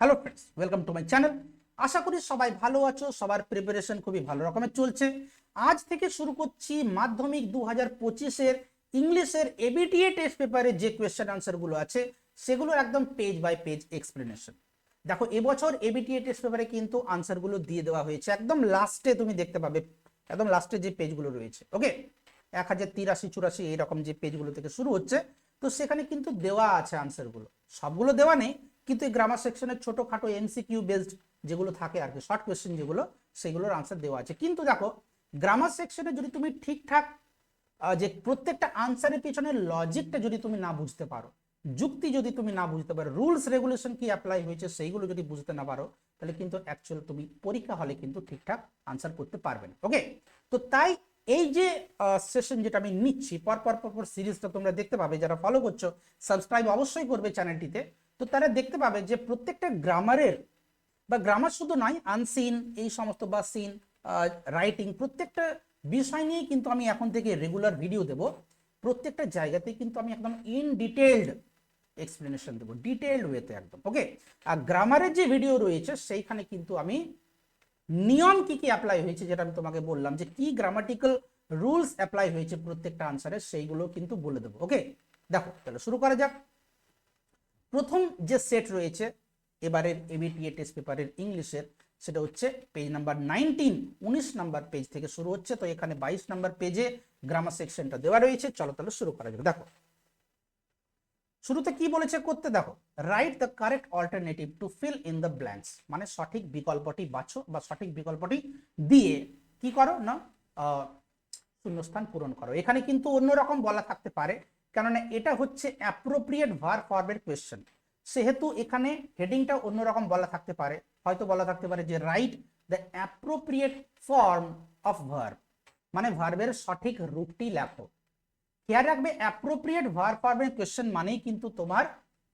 Hello friends welcome to my channel আশা করি সবাই ভালো আছো, সবার প্রিপারেশন খুবই ভালো রকমের চলছে। আজ থেকে শুরু করছি মাধ্যমিক দু হাজার পঁচিশের ইংলিশের এবিটিএ টেস্ট পেপারে যে কোয়েশ্চেন আনসারগুলো আছে সেগুলো একদম পেজ বাই পেজ এক্সপ্লেনেশন দেখো, এবছর এবিটিএ টেস্ট পেপারে কিন্তু আনসারগুলো দিয়ে দেওয়া হয়েছে। একদম লাস্টে তুমি দেখতে পাবে, একদম লাস্টে যে পেজগুলো রয়েছে ওকে এক হাজার তিরাশি চুরাশি এইরকম যে পেজগুলো থেকে শুরু হচ্ছে, তো সেখানে কিন্তু দেওয়া আছে আনসারগুলো সবগুলো দেওয়া নেই কিন্তু এই গ্রামার সেকশনের ছোটোখাটো এমসিকিউ বেসড যেগুলো থাকে আর কি শর্ট কোয়েশ্চেন যেগুলো, সেগুলোর আনসার দেওয়া আছে। কিন্তু দেখো গ্রামার সেকশনে যদি তুমি ঠিকঠাক যে প্রত্যেকটা আনসারের পিছনে লজিকটা যদি তুমি না বুঝতে পারো, যুক্তি যদি তুমি না বুঝতে পারো রুলস রেগুলেশন কি অ্যাপ্লাই হয়েছে সেইগুলো যদি বুঝতে না পারো, তাহলে কিন্তু অ্যাকচুয়াল তুমি পরীক্ষা হলে কিন্তু ঠিকঠাক আনসার করতে পারবে না। ওকে তো তাই এই যে সেশন যেটা আমি নিচ্ছি, পরপর পরপর সিরিজটা তোমরা দেখতে পাবে, যারা ফলো করছ সাবস্ক্রাইব অবশ্যই করবে চ্যানেলটিতে তো তারা দেখতে পাবে যে প্রত্যেকটা গ্রামারের বা গ্রামার শুধু নয় আনসিন এই সমস্ত বা সিন রাইটিং প্রত্যেকটা বিষয় নিয়ে কিন্তু আমি এখন থেকে রেগুলার ভিডিও দেব। প্রত্যেকটা জায়গাতেই কিন্তু আমি একদম ইন ডিটেলড এক্সপ্লেনেশন দেবো ডিটেলড ওয়েতে একদম ওকে আর গ্রামারের যে ভিডিও রয়েছে, সেইখানে কিন্তু আমি নিয়ম কি কি অ্যাপ্লাই হয়েছে যেটা আমি তোমাকে বললাম, যে কি গ্রামাটিক্যাল রুলস অ্যাপ্লাই হয়েছে প্রত্যেকটা আনসারে সেইগুলো কিন্তু বলে দেবো ওকে দেখো, তাহলে শুরু করা যাক। প্রথম যে সেট রয়েছে, এবারের এবিটিএ টেস্ট পেপারের ইংলিশের সেটা হচ্ছে পেজ নাম্বার নাইনটিন উনিশ নাম্বার পেজ থেকে শুরু হচ্ছে। তো এখানে বাইশ নাম্বার পেজে গ্রামার সেকশনটা দেওয়া রয়েছে। চলো তাহলে শুরু করা যাক। দেখো, শুরুতে কি বলেছে করতে? দেখো write the correct alternative to fill in the blanks মানে সঠিক বিকল্পটি বাছো বা সঠিক বিকল্পটি দিয়ে কি করো না শূন্যস্থান পূরণ করো। এখানে কিন্তু অন্যরকম বলা থাকতে পারে। কেননা এটা হচ্ছে অ্যাপ্রোপ্রিয়েট ভার ফর্মের কোয়েশ্চেন সেহেতু এখানে হেডিংটা অন্যরকম বলা থাকতে পারে, হয়তো বলা থাকতে পারে যে write the appropriate form of verb মানে ভার্বের সঠিক রূপটি লেখো। খেয়াল রাখবে অ্যাপ্রোপ্রিয়েট ভার ফর্মের কোয়েশ্চেন মানেই কিন্তু তোমার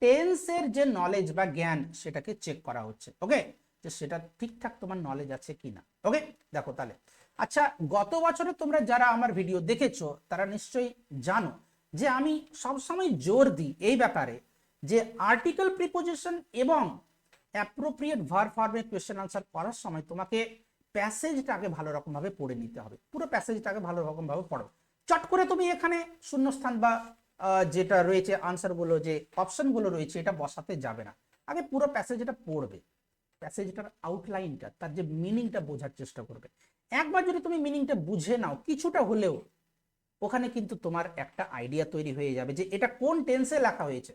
টেন্সের যে নলেজ বা জ্ঞান সেটাকে চেক করা হচ্ছে ওকে যে সেটা ঠিকঠাক তোমার নলেজ আছে কিনা ওকে দেখো তাহলে। আচ্ছা গত বছরে তোমরা যারা আমার ভিডিও দেখেছ, তারা নিশ্চয়ই জানো যে আমি সবসময় জোর দিই এই ব্যাপারে যে আর্টিকেল প্রিপোজিশন এবং অ্যাপ্রোপ্রিয়েট ভার ফর্মের কোয়েশ্চেন আনসার করার সময় তোমাকে প্যাসেজটাকে ভালো রকমভাবে পড়ে নিতে হবে। পুরো প্যাসেজটাকে ভালো রকমভাবে পড়ো। চট করে তুমি এখানে শূন্যস্থান বা যেটা রয়েছে আনসারগুলো যে অপশনগুলো রয়েছে, এটা বসাতে যাবে না। আগে পুরো প্যাসেজটা পড়বে। প্যাসেজটার আউটলাইনটা তার যে মিনিংটা বোঝার চেষ্টা করবে। একবার যদি তুমি মিনিংটা বুঝে নাও, কিছুটা হলেও ওখানে কিন্তু তোমার একটা আইডিয়া তৈরি হয়ে যাবে যে এটা কোন টেন্সে লেখা হয়েছে।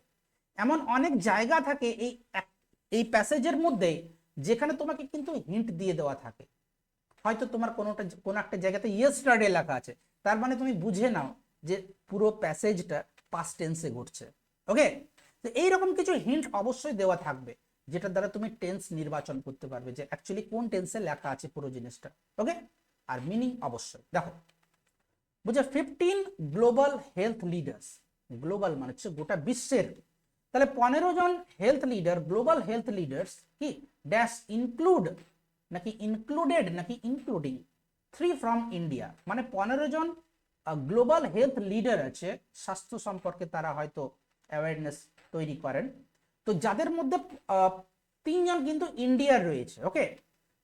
এমন অনেক জায়গা থাকে এই এই প্যাসেজের মধ্যে যেখানে তোমাকে কিন্তু হিন্ট দিয়ে দেওয়া থাকে। হয়তো তোমার কোনোটা, কোনো একটা জায়গাতে ইয়েস্টারডে লেখা আছে। তার মানে তুমি বুঝে নাও যে পুরো প্যাসেজটা পাস্ট টেন্সে ঘটছে। ওকে তো এইরকম কিছু হিন্ট অবশ্যই দেওয়া থাকবে যেটার দ্বারা তুমি টেন্স নির্বাচন করতে পারবে যে অ্যাকচুয়ালি কোন টেন্সে লেখা আছে পুরো জিনিসটা। ওকে আর মিনিং অবশ্যই। দেখো বুঝে fifteen global health leaders global মানে হচ্ছে গোটা বিশ্বের। তাহলে পনেরো জন health leader global health leaders কি? ড্যাশ ইনক্লুড নাকি ইনক্লুডেড নাকি ইনক্লুডিং থ্রি ফ্রম ইন্ডিয়া মানে পনেরো জন গ্লোবাল হেলথ লিডার আছে, স্বাস্থ্য সম্পর্কে তারা হয়তো অ্যাওয়ারনেস তৈরি করেন। তো যাদের মধ্যে তিনজন কিন্তু ইন্ডিয়ার রয়েছে ওকে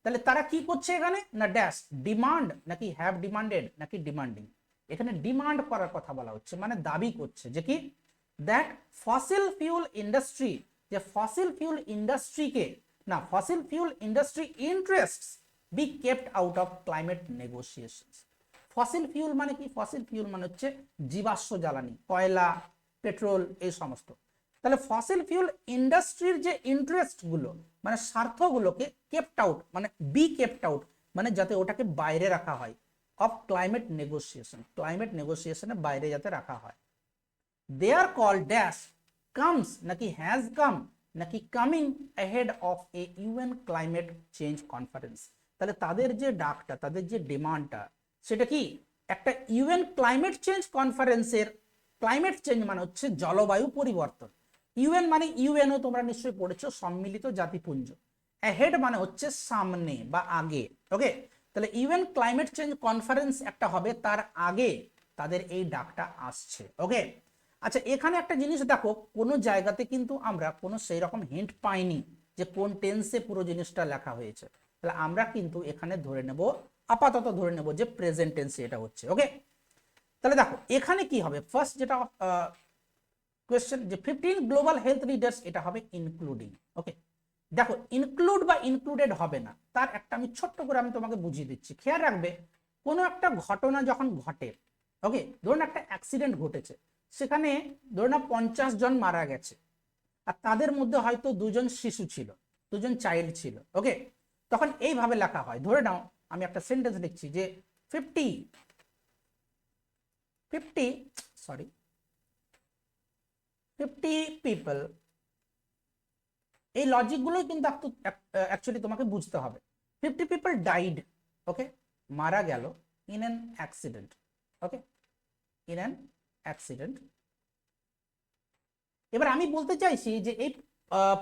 তাহলে তারা কি করছে এখানে? না ড্যাশ ডিমান্ড নাকি হ্যাভ ডিমান্ডেড নাকি ডিমান্ডিং এখানে ডিমান্ড করার কথা বলা হচ্ছে মানে দাবি করছে যে কি? দ্যাট ফসিল ফিউল ইন্ডাস্ট্রি যে ফসিল ফিউল ইন্ডাস্ট্রিকে না fossil fuel industry interest be kept out of climate negotiation fossil fuel মানে কি? ফসিল ফিউল মানে হচ্ছে জীবাশ্ম জ্বালানি, কয়লা, পেট্রোল, এই সমস্ত। তাহলে ফসিল ফিউল ইন্ডাস্ট্রির যে ইন্টারেস্টগুলো মানে স্বার্থগুলোকে কেপ্ট আউট মানে বি কেপ্ট আউট মানে যাতে ওটাকে বাইরে রাখা হয়। অফ ক্লাইমেট নেগোসিয়েশন ক্লাইমেট নেগোসিয়েশনের বাইরে যাতে রাখা হয়। দে আর কল ড্যাশ কামস নাকি হ্যাজ কাম নাকি coming ahead of a UN climate change conference তাহলে তাদের যে ডাকটা, তাদের যে ডিমান্ডটা, সেটা কি? একটা ইউএন ক্লাইমেট চেঞ্জ কনফারেন্সের ক্লাইমেট চেঞ্জ মানে হচ্ছে জলবায়ু পরিবর্তন। ইউএন মানে ইউএনও তোমরা নিশ্চয়ই পড়েছো, সম্মিলিত জাতিপুঞ্জ। অ্যাহেড মানে হচ্ছে সামনে বা আগে ওকে তাহলে ইউএন ক্লাইমেট চেঞ্জ কনফারেন্স একটা হবে, তার আগে তাদের এই ডাকটা আসছে ওকে আচ্ছা এখানে একটা জিনিস দেখো, কোনো জায়গাতে কিন্তু আমরা কোনো সেই রকম হিন্ট পাইনি যে কোন টেন্সে পুরো জিনিসটা লেখা হয়েছে। তাহলে আমরা কিন্তু এখানে ধরে নেব, আপাতত ধরে নেব যে প্রেজেন্ট টেন্সে এটা হচ্ছে ওকে তাহলে দেখো, এখানে কি হবে? ফার্স্ট যেটা কোয়েশ্চেন যে ফিফটিন গ্লোবাল হেলথ লিডার্স এটা হবে ইনক্লুডিং ওকে দেখো ইনক্লুড বা ইনক্লুডেড হবে না। তার একটা আমি ছোট্ট করে আমি তোমাকে বুঝিয়ে দিচ্ছি। খেয়াল রাখবে, কোনো একটা ঘটনা যখন ঘটে ওকে ধরুন একটা অ্যাক্সিডেন্ট ঘটেছে, সেখানে ধরুন না পঞ্চাশ জন মারা গেছে, আর তাদের মধ্যে হয়তো দুজন শিশু ছিল, দুজন চাইল্ড ছিল ওকে তখন এইভাবে লেখা হয়। ধরে নাও, আমি একটা সেন্টেন্স লিখছি যে fifty fifty sorry fifty people এই লজিকগুলো কিন্তু অ্যাকচুয়ালি তোমাকে বুঝতে হবে। ফিফটি পিপল ডাইড ওকে মারা গেল in an accident okay in an accident এবার আমি বলতে চাইছি যে এই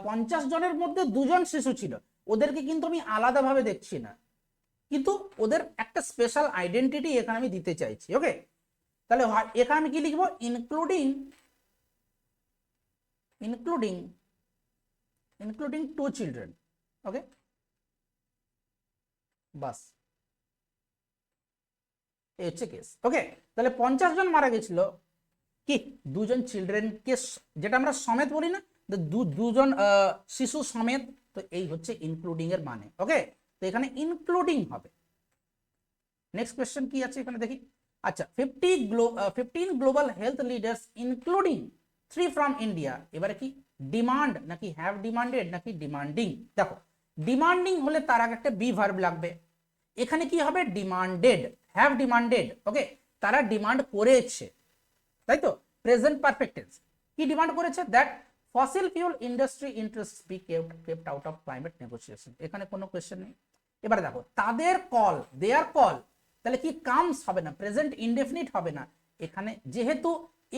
পঞ্চাশ জনের মধ্যে দুজন শিশু ছিল। ওদেরকে কিন্তু আমি আলাদাভাবে দেখছি না। কিন্তু ওদের একটা স্পেশাল আইডেন্টিটি এখানে আমি দিতে চাইছি ওকে তাহলে এখানে আমি কি লিখব? Including including including two children okay বাস। এই কেস ওকে তাহলে পঞ্চাশ জন মারা গেছিল। কি? দুজন চিলড্রেনকে যেটা আমরা সমেত বলি না দুজন শিশু সমেত, তো এই হচ্ছে ইনক্লুডিং এর মানে। ওকে তো এখানে ইনক্লুডিং হবে। নেক্সট কোয়েশ্চেন কি আছে এখানে দেখি? আচ্ছা fifty glo fifteen global health leaders including three from India এবারে কি? ডিমান্ড নাকি হ্যাভ ডিমান্ডেড নাকি ডিমান্ডিং দেখো ডিমান্ডিং হলে তার আগে একটা বি ভার্ব লাগবে। এখানে কি হবে? ডিমান্ডেড হ্যাভ ডিমান্ডেড ওকে তারা ডিমান্ড করেছে, তাই তো? প্রেজেন্ট পারফেক্ট টেন্স কি ডিমান্ড করেছে? That fossil fuel industry interest be kept out of climate negotiation এখানে কোনো কোয়েশ্চেন নেই। এবারে দেখো, তাদের কল দেয়ার কল তাহলে কি কামস হবে না? প্রেজেন্ট ইনডেফিনিট হবে না। এখানে যেহেতু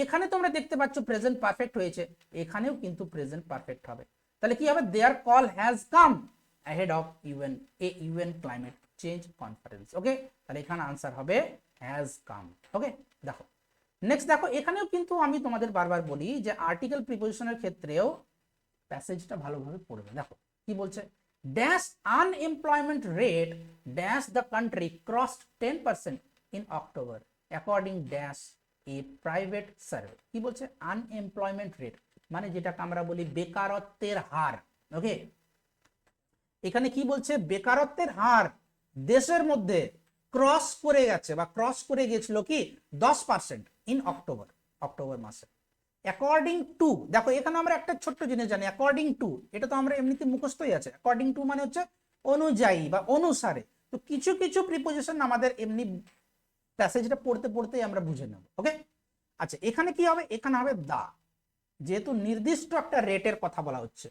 এখানে তোমরা দেখতে পাচ্ছ প্রেজেন্ট পারফেক্ট হয়েছে, এখানেও কিন্তু প্রেজেন্ট পারফেক্ট হবে। তাহলে কি হবে? Their call has come ahead of UN a UN climate change conference okay তাহলে এখানে আনসার হবে হ্যাজ কাম ওকে দেখো নেক্সট দেখো, এখানেও কিন্তু আমি তোমাদের বারবার বলি যে আর্টিকেল প্রিপোজিশনের ক্ষেত্রেও প্যাসেজটা ভালোভাবে পড়বে। দেখো, কি বলছে? Dash unemployment rate dash the country crossed ten percent in October according dash a private survey কি বলছে? আনএমপ্লয়মেন্ট রেট মানে যেটাকে আমরা বলি বেকারত্বের হার ওকে এখানে কি বলছে? বেকারত্বের হার দেশের মধ্যে ক্রস করে গেছে, বা ক্রস করে গেছিল কি? দশ পার্সেন্ট ইন অক্টোবর অক্টোবর মাসে। অ্যাকর্ডিং টু দেখো, এখানে আমরা একটা ছোট্ট জিনিস জানি অ্যাকর্ডিং টু এটা তো আমরা এমনিতে মুখস্থই আছে। অ্যাকর্ডিং টু মানে হচ্ছে অনুযায়ী বা অনুসারে। তো কিছু কিছু প্রিপোজিশন আমাদের এমনি প্যাসেজটা পড়তে পড়তেই আমরা বুঝে নেব ওকে আচ্ছা এখানে কি হবে? এখানে হবে দা যেহেতু নির্দিষ্ট একটা রেটের কথা বলা হচ্ছে,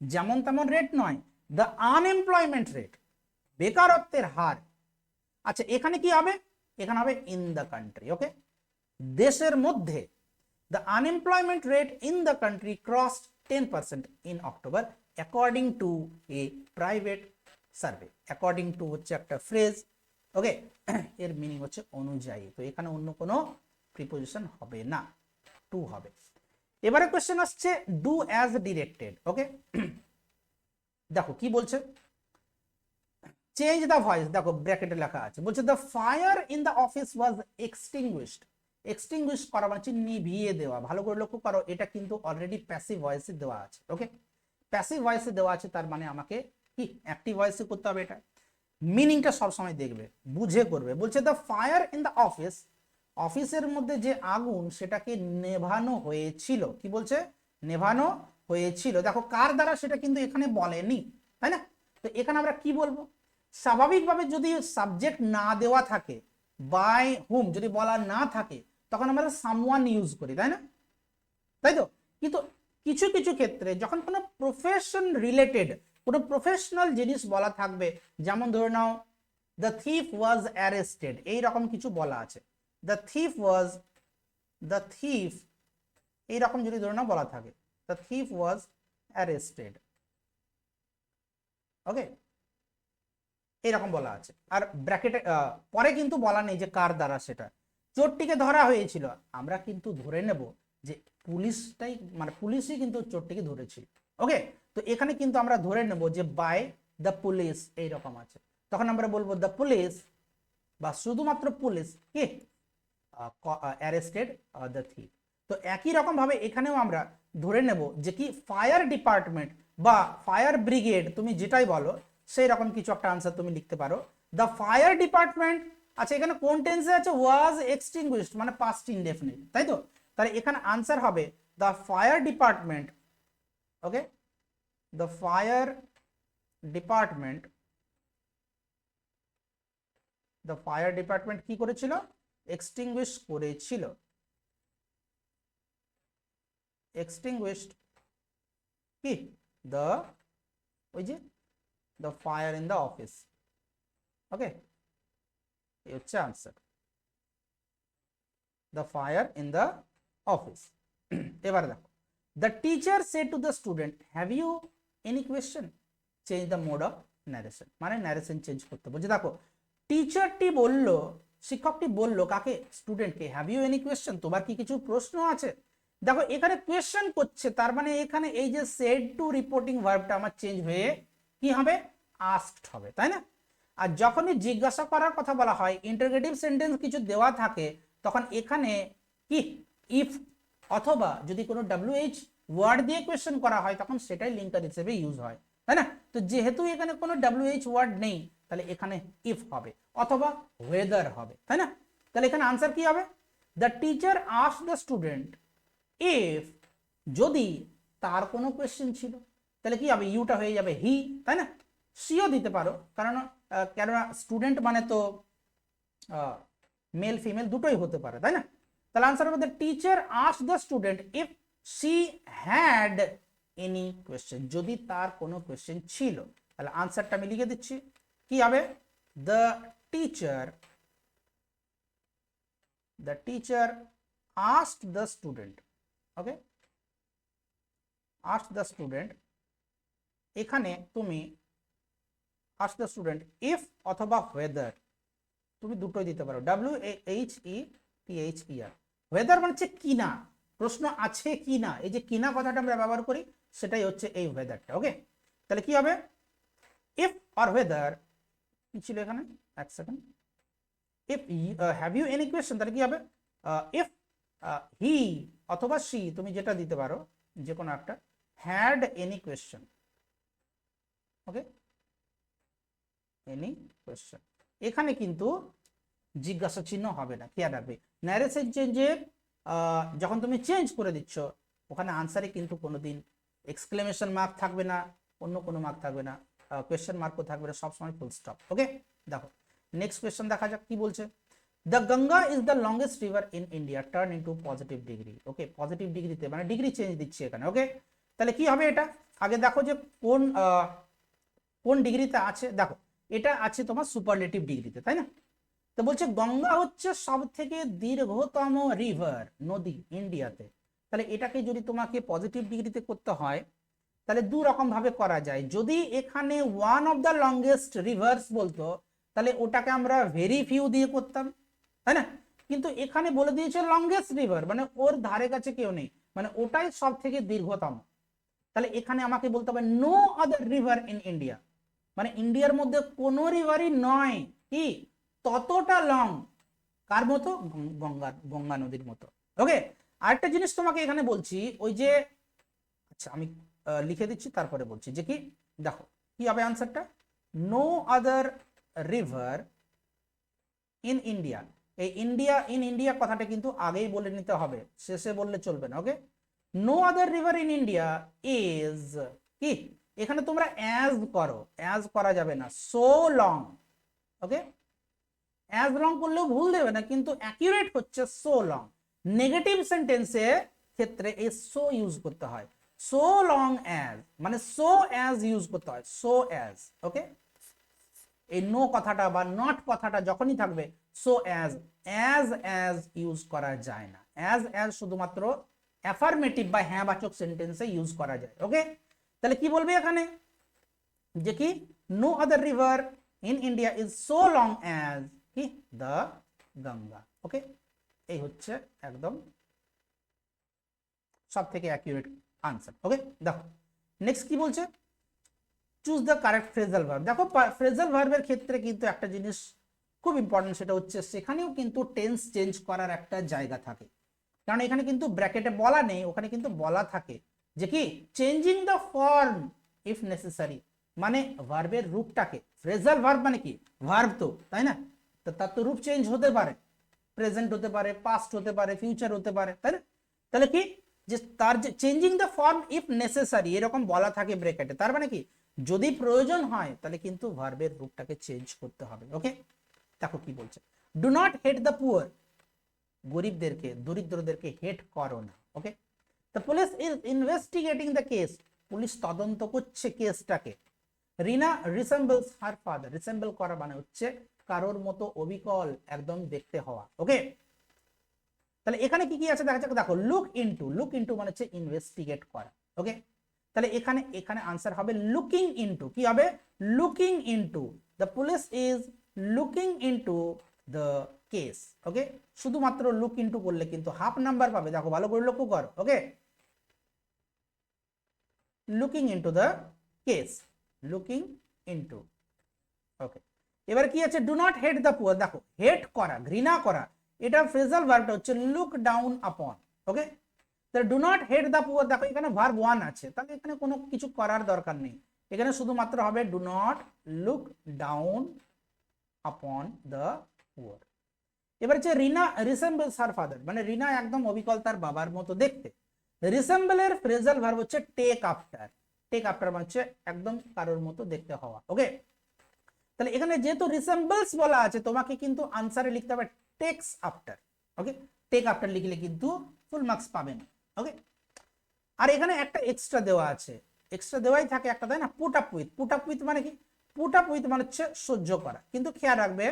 যেমন তেমন রেট নয় দ্য আনএমপ্লয়মেন্ট রেট বেকারত্বের হার। আচ্ছা এখানে কি হবে? এখানে হবে ইন দ্য কান্ট্রি ওকে দেশের মধ্যে the unemployment rate in the country cross ten percent in October according to a private survey according to হচ্ছে একটা ফ্রেজ ওকে, এর মিনিং হচ্ছে অনুযায়ী। তো এখানে অন্য কোনো প্রিপোজিশন হবে না। টু হবে। এবারে কোয়েশ্চেন আসছে ডু অ্যাজ ডিরেক্টেড ওকে? দেখো, কি বলছে? চেঞ্জ দ্য ভয়েস দেখো ব্র্যাকেটে লেখা আছে। বলছে the fire in the office was extinguished extinguish করা মানে নিভিয়ে দেওয়া। ভালো করে লক্ষ্য করো, এটা কিন্তু অলরেডি প্যাসিভ ভয়েসে দেওয়া আছে, ওকে? প্যাসিভ ভয়েসে দেওয়া আছে, তার মানে আমাকে কি? অ্যাক্টিভ ভয়েসে করতে হবে এটা। মিনিংটা সবসময় দেখবে, বুঝে করবে। বলছে the fire in the office অফিসের মধ্যে যে আগুন, সেটাকে নেভানো হয়েছিল। কি বলছে? নেভানো হয়েছিল। দেখো, কার দ্বারা সেটা কিন্তু এখানে বলেনি, তাই না? তো এখানে আমরা কি বলব? স্বাভাবিকভাবে যদি সাবজেক্ট না দেওয়া থাকে বাই হুম যদি বলা না থাকে, তখন আমরা সামওয়ান ইউজ করি, তাই না? তাই তো? কিন্তু কিছু কিছু ক্ষেত্রে যখন কোনো প্রফেশন রিলেটেড কোনো প্রফেশনাল জিনিস বলা থাকবে। যেমন ধরে নাও দ্য থিফ ওয়াজ অ্যারেস্টেড এই রকম কিছু বলা আছে। The thief was the thief এইরকম যদি ধরে নাও বলা থাকে। The thief was arrested okay এইরকম বলা আছে। আর ব্র্যাকেটে পরে কিন্তু বলা নেই যে কার দ্বারা সেটা। চোরটিকে ধরা হয়েছিল। আমরা কিন্তু ধরে নেব যে পুলিশটাই মানে পুলিশই কিন্তু চোরটিকে ধরেছিল। ওকে তো এখানে কিন্তু আমরা ধরে নেব যে বাই দ্য পুলিশ এইরকম আছে। তখন আমরা বলব দ্য পুলিশ বা শুধুমাত্র পুলিশ কি অ্যারেস্টেড দ্য থিপ তো একই রকম ভাবে এখানেও আমরা ধরে নেব যে কি ফায়ার ডিপার্টমেন্ট বা ফায়ার ব্রিগেড তুমি যেটাই বলো সেই রকম কিছু একটা আনসার তুমি লিখতে পারো। দ্য ফায়ার ডিপার্টমেন্ট আচ্ছা এখানে কোন টেন্সে আছে? ওয়াজ এক্সটিংগুইশড মানে পাস্ট ইনডেফিনিট তাই তো? তাহলে এখানে আনসার হবে the fire department okay the fire department the fire department কি করেছিল? এক্সটিংগুইশ করেছিল। এক্সটিংগুইশড কি? দ্য ওই যে the fire in the office okay এই হচ্ছে answer the fire in the office এবার দেখো। The teacher said to the student have you any question change the mode of narration মানে ন্যারেশন চেঞ্জ করতে বলছে। দেখো টিচারটি বলল শিক্ষকটি বলল, কাকে? স্টুডেন্টকে হ্যাভ ইউ এনি কোয়েশ্চেন তোমার কি কিছু প্রশ্ন আছে? দেখো, এখানে কোয়েশ্চেন করছে, তার মানে এখানে এই যে সেড টু রিপোর্টিং ভার্বটা আমার চেঞ্জ হয়ে কি হবে? আস্কড হবে, তাই না? আর যখনই জিজ্ঞাসা করার কথা বলা হয় ইন্টারগেটিভ সেন্টেন্স কিছু দেওয়া থাকে, তখন এখানে কি? ইফ অথবা যদি কোনো ডাব্লিউএইচ ওয়ার্ড দিয়ে কোয়েশ্চেন করা হয়, তখন সেটাই লিঙ্কার হিসেবে ইউজ হয়, তাই না? তো যেহেতু এখানে কোনো ডাব্লিউএইচ ওয়ার্ড নেই, তাহলে এখানে ইফ হবে, অথবা ওয়েদার হবে, তাই না? তাহলে এখানে আনসার কি হবে? দ্য টিচার আস দ্য স্টুডেন্ট ইফ যদি তার কোনো কোয়েশ্চেন ছিল, তাহলে কি হবে? ইউটা হয়ে যাবে হি তাই না? সিও দিতে পারো, কারণ কেননা স্টুডেন্ট মানে তো মেল ফিমেল দুটোই হতে পারে, তাই না? তাহলে আনসার হবে the teacher us the student if she had any question যদি তার কোনো কোয়েশ্চেন ছিল, তাহলে আনসারটা আমি লিখে দিচ্ছি। কি হবে? The teacher the teacher asked the student, okay? Asked the student, এখানে তুমি ask the student if অথবা whether, তুমি দুটোই দিতে পারো। W H E T H E R whether মানে হচ্ছে কিনা। প্রশ্ন আছে কিনা এই যে কিনা কথাটা আমরা ব্যবহার করি, সেটাই হচ্ছে এই ওয়েদারটা ওকে তাহলে কি হবে? ইফ আর ওয়েদার কি ছিল এখানে? এক second if have you any question তাহলে কি হবে? ইফ হি অথবা সি তুমি যেটা দিতে পারো, যে কোনো একটা had any question okay any question এখানে কিন্তু জিজ্ঞাসা চিহ্ন হবে না খেয়াল রাখবে ন্যারেসের চেঞ্জে যখন তুমি চেঞ্জ করে দিচ্ছ, ওখানে আনসারে কিন্তু কোনোদিন এক্সক্লেমেশন মার্ক থাকবে না, অন্য কোনো মার্ক থাকবে না কোয়েশ্চেন মার্কও থাকবে না, সবসময় ফুল স্টপ ওকে দেখো নেক্সট কোয়েশ্চেন দেখা যাক কি বলছে। The Ganga is the longest river in India turn into positive degree okay positive ডিগ্রিতে মানে ডিগ্রি চেঞ্জ দিচ্ছি এখানে ওকে তাহলে কি হবে এটা? আগে দেখো যে কোন কোন ডিগ্রিতে আছে? দেখো, এটা আছে তোমার সুপারলেটিভ ডিগ্রিতে তাই না? তো বলছে গঙ্গা হচ্ছে সব থেকে দীর্ঘতম রিভার নদী ইন্ডিয়াতে। তাহলে এটাকে যদি তোমাকে পজিটিভ ডিগ্রিতে করতে হয়, তাহলে দু রকম ভাবে করা যায়। যদি এখানে one of the longest rivers বলতো, তাহলে ওটাকে আমরা ভেরি ফিউ দিয়ে করতাম, তাই না? কিন্তু এখানে বলে দিয়েছে লংগেস্ট রিভার মানে ওর ধারে কাছে কেউ নেই। মানে ওটাই সব থেকে দীর্ঘতম। তাহলে এখানে আমাকে বলতে হবে no other river in India মানে ইন্ডিয়ার মধ্যে কোনো রিভারই নয়। কি? ততটা লং কার মতো? গঙ্গা গঙ্গা নদীর মতো। ওকে আরেকটা জিনিস তোমাকে এখানে বলছি, ওই যে আচ্ছা আমি লিখে দিচ্ছি, তারপরে বলছি যে কি? দেখো, কি হবে আনসারটা no other river in India এই ইন্ডিয়া ইন ইন্ডিয়া কথাটা কিন্তু আগেই বলে নিতে হবে, শেষে বললে চলবে না okay no other river in India is কি? এখানে তোমরা অ্যাজ করো অ্যাজ করা যাবে না so long okay as long করলেও ভুল দেবে না, কিন্তু অ্যাকিউরেট হচ্ছে সো লং নেগেটিভ সেন্টেন্সে ক্ষেত্রে এই সো ইউজ করতে হয়। সো লং অ্যাজ মানে সো অ্যাজ ইউজ করতে হয় সো অ্যাজ ওকে এই নো কথাটা বা নট কথাটা যখনই থাকবে so as as as use করা যায় না। অ্যাজ অ্যাজ শুধুমাত্র অ্যাফার্মেটিভ বা হ্যাঁ বাচক সেন্টেন্সে ইউজ করা যায় ওকে তাহলে কি বলবে এখানে? যে কি? No other river in India is so long as কি? দ্য গঙ্গা। ওকে এই হচ্ছে একদম সব থেকে অ্যাকিউরেট আনসার ওকে দেখো নেক্সট কি বলছে? Choose the correct phrasal verb দেখো ফ্রেজাল ভার্বের ক্ষেত্রে কিন্তু একটা জিনিস খুব ইম্পর্টেন্ট সেটা হচ্ছে সেখানেও কিন্তু টেন্স চেঞ্জ করার একটা জায়গা থাকে। কারণ এখানে কিন্তু ব্র্যাকেটে বলা নেই, ওখানে কিন্তু বলা থাকে যে কি? Changing the form if necessary মানে ভার্বের রূপটাকে। ফ্রেজাল ভার্ব মানে কি? ভার্ব তো, তাই না? তো তার তো রূপ চেঞ্জ হতে পারে। প্রেজেন্ট হতে পারে পাস্ট হতে পারে ফিউচার হতে পারে, তাই না? তাহলে কি? যে তার যে changing the form if necessary এরকম বলা থাকে ব্রেকেটে তার মানে কি? যদি প্রয়োজন হয়, তাহলে কিন্তু ভার্বের রূপটাকে চেঞ্জ করতে হবে ওকে দেখো কি বলছে। Do not hate the poor গরিবদেরকে, দরিদ্রদেরকে হেট করো না okay the police is investigating the case police তদন্ত করছে কেসটাকে Rina resembles her father resemble করা মানে হচ্ছে কারোর মতো অবিকল একদম দেখতে হওয়া ওকে তাহলে এখানে কি কি আছে দেখা যাক? দেখো লুক ইনটু লুক ইনটু মানে হচ্ছে ইনভেস্টিগেট করা ওকে তাহলে এখানে এখানে আনসার হবে লুকিং ইনটু কি হবে? Looking into the police is looking into the case okay শুধুমাত্র লুক ইনটু করলে কিন্তু হাফ নাম্বার পাবে, দেখো ভালো করে লক্ষ্য কর okay looking into the case looking into okay এবার কি আছে? Do not hate the poor দেখো হেট করা, ঘৃণা করা, এটা ফ্রেজাল ভার্বটা হচ্ছে লুক ডাউন আপন ওকে তাহলে do not hate the poor দেখো এখানে ভার্ব ওয়ান আছে, তাহলে এখানে কোনো কিছু করার দরকার নেই। এখানে শুধুমাত্র হবে do not look down upon the poor এবার হচ্ছে রিনা রিসেম্বল হার ফাদার মানে রিনা একদম অবিকল তার বাবার মতো দেখতে। রিসেম্বলের ফ্রেজাল ভার্ব হচ্ছে টেক আফটার টেক আফটার মানে হচ্ছে একদম কারোর মতো দেখতে হওয়া ওকে তাহলে এখানে যেহেতু রিসেম্বলস বলা আছে, তোমাকে কিন্তু আনসারে লিখতে হবে takes after okay take after লিখলে কিন্তু ফুল মার্কস পাবে না ওকে আর এখানে একটা এক্সট্রা দেওয়া আছে এক্সট্রা দেওয়াই থাকে একটা, তাই না? Put up with put up with মানে কি? পুট আপ উইথ মানে হচ্ছে সহ্য করা, কিন্তু খেয়াল রাখবে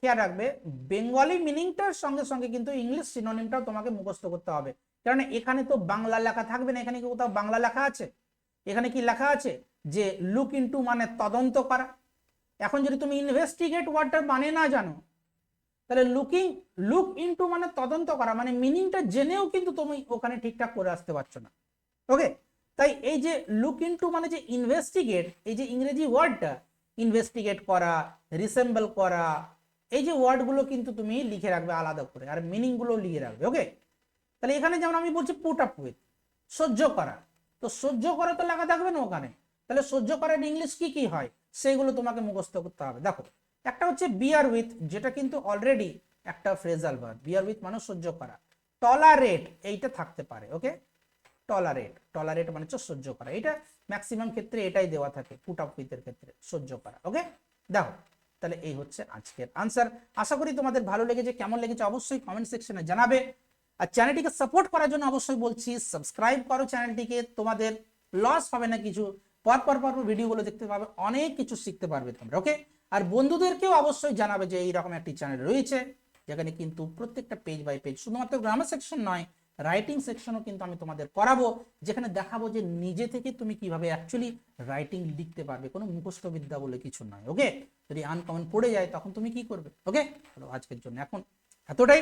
খেয়াল রাখবে বেঙ্গলি মিনিংটার সঙ্গে সঙ্গে কিন্তু ইংলিশ সিনোনিমটাও তোমাকে মুখস্থ করতে হবে। কারণ এখানে তো বাংলা লেখা থাকবে না, এখানে কি কোথাও বাংলা লেখা আছে? এখানে কি লেখা আছে? যে লুক ইনটু মানে তদন্ত করা। এখন যদি তুমি ইনভেস্টিগেট ওয়ার্ডটার মানে না জানো, তাহলে লুকিং লুক ইনটু মানে তদন্ত করা মানে মিনিংটা জেনেও কিন্তু তুমি ওখানে ঠিকঠাক করে আসতে পারছ না। ওকে তাই এই যে লুক ইনটু মানে যে ইনভেস্টিগেট এই যে ইংরেজি ওয়ার্ডটা ইনভেস্টিগেট করা রিসেম্বল করা, এই যে ওয়ার্ডগুলো কিন্তু তুমি লিখে রাখবে আলাদা করে, আর মিনিংগুলো লিখে রাখবে ওকে তাহলে এখানে যেমন আমি বলছি পুট আপ উইথ সহ্য করা। তো সহ্য করা তো লেখা থাকবে না ওখানে। তাহলে সহ্য করার ইংলিশ কি কি হয়? সেইগুলো তোমাকে মুখস্থ করতে হবে। দেখো, একটা হচ্ছে বিয়ার উইথ যেটা কিন্তু অলরেডি একটা ফ্রেজাল ভার্ব বিয়ার উইথ মানে সহ্য করা। টলারেট এইটা থাকতে পারে ওকে টলারেট টলারেট মানে হচ্ছে সহ্য করা। এটা ম্যাক্সিমাম ক্ষেত্রে এটাই দেওয়া থাকে পুট আপ উইথের ক্ষেত্রে, সহ্য করা ওকে দেখো, তাহলে এই হচ্ছে আজকের আনসার আশা করি তোমাদের ভালো লেগেছে, কেমন লেগেছে অবশ্যই কমেন্ট সেকশনে জানাবে। আর চ্যানেলটিকে সাপোর্ট করার জন্য অবশ্যই বলছি সাবস্ক্রাইব করো চ্যানেলটিকে তোমাদের লস হবে না কিছু। পর পর পর ভিডিওগুলো দেখতে পাবে, অনেক কিছু শিখতে পারবে তোমরা ওকে আর বন্ধুদেরকেও অবশ্যই জানাবে যে এইরকম একটি চ্যানেল রয়েছে, যেখানে কিন্তু প্রত্যেকটা পেজ বাই পেজ শুধুমাত্র গ্রামার সেকশন নয় রাইটিং সেকশনও কিন্তু আমি তোমাদের করাবো, যেখানে দেখাবো যে নিজে থেকে তুমি কীভাবে অ্যাকচুয়ালি রাইটিং লিখতে পারবে, কোনো মুখস্থ বিদ্যা বলে কিছু নয় ওকে যদি আনকমন পড়ে যায়, তখন তুমি কি করবে ওকে আজকের জন্য এখন এতটাই,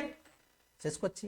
শেষ করছি